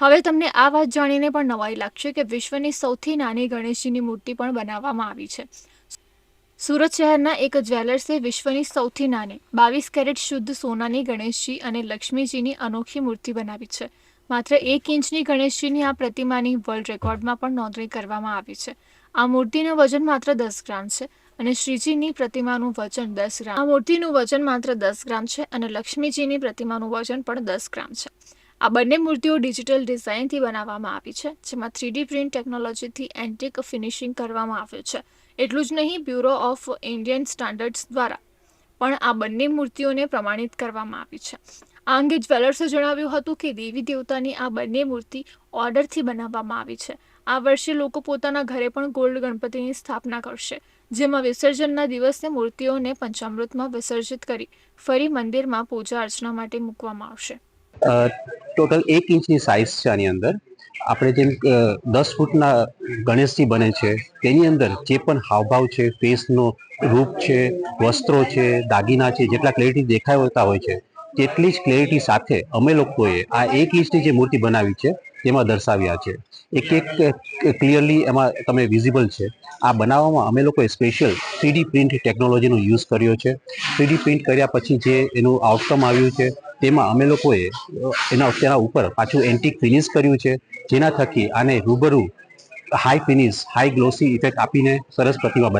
હવે તમને આ વાત જાણીને પણ નવાઈ લાગશે કે વિશ્વની સૌથી નાની ગણેશજીની મૂર્તિ પણ બનાવવામાં આવી છે. સુરત શહેરના એક જ્વેલર્સે વિશ્વની સૌથી નાની, બાવીસ કેરેટ શુદ્ધ સોનાની ગણેશજી અને લક્ષ્મીજીની અનોખી મૂર્તિ બનાવી છે. માત્ર એક ઇંચની ગણેશજીની આ પ્રતિમાની વર્લ્ડ રેકોર્ડમાં પણ નોંધણી કરવામાં આવી છે. આ મૂર્તિનું વજન માત્ર દસ ગ્રામ છે અને શ્રીજીની પ્રતિમાનું વજન દસ ગ્રામ. આ મૂર્તિનું વજન માત્ર દસ ગ્રામ છે અને લક્ષ્મીજીની પ્રતિમાનું વજન પણ દસ ગ્રામ છે. આ બંને મૂર્તિઓ ડિજિટલ ડિઝાઇનથી બનાવવામાં આવી છે, જેમાં થ્રીડી પ્રિન્ટ ટેકનોલોજીથી એન્ટિક ફિનિશિંગ કરવામાં આવ્યું છે. એટલું જ નહીં, બ્યુરો ઓફ ઇન્ડિયન સ્ટાન્ડર્ડ્સ દ્વારા પણ આ બંને મૂર્તિઓને પ્રમાણિત કરવામાં આવી છે. આ અંગે જ્વેલર્સે જણાવ્યું હતું કે દેવી દેવતાની આ બંને મૂર્તિ ઓર્ડરથી બનાવવામાં આવી છે. આ વર્ષે લોકો પોતાના ઘરે પણ ગોલ્ડ ગણપતિની સ્થાપના કરશે, જેમાં વિસર્જનના દિવસે મૂર્તિઓને પંચામૃતમાં વિસર્જિત કરી ફરી મંદિરમાં પૂજા અર્ચના માટે મૂકવામાં આવશે. ટોટલ એક ઇંચની સાઇઝ છે આની અંદર. આપણે જેમ દસ ફૂટના ગણેશજી બને છે, તેની અંદર જે પણ હાવભાવ છે, ફેસનો રૂપ છે, વસ્ત્રો છે, દાગીના છે, જેટલા ક્લેરિટી દેખાતા હોય છે, તેટલી જ ક્લેરિટી સાથે અમે લોકોએ આ એક ઇંચની જે મૂર્તિ બનાવી છે, તેમાં દર્શાવ્યા છે. એક એક ક્લિયરલી એમાં તમે વિઝિબલ છે. આ બનાવવામાં અમે લોકોએ સ્પેશિયલ થ્રીડી પ્રિન્ટ ટેકનોલોજીનો યુઝ કર્યો છે. થ્રીડી પ્રિન્ટ કર્યા પછી જે એનું આઉટકમ આવ્યું છે તેમાં અમે લોકોએ એના તેના ઉપર પાછું એન્ટિક ફિનિશ કર્યું છે, જેના થકી આને રૂબરૂ high finish high glossy effect આપીને સરસ પ્રતિમા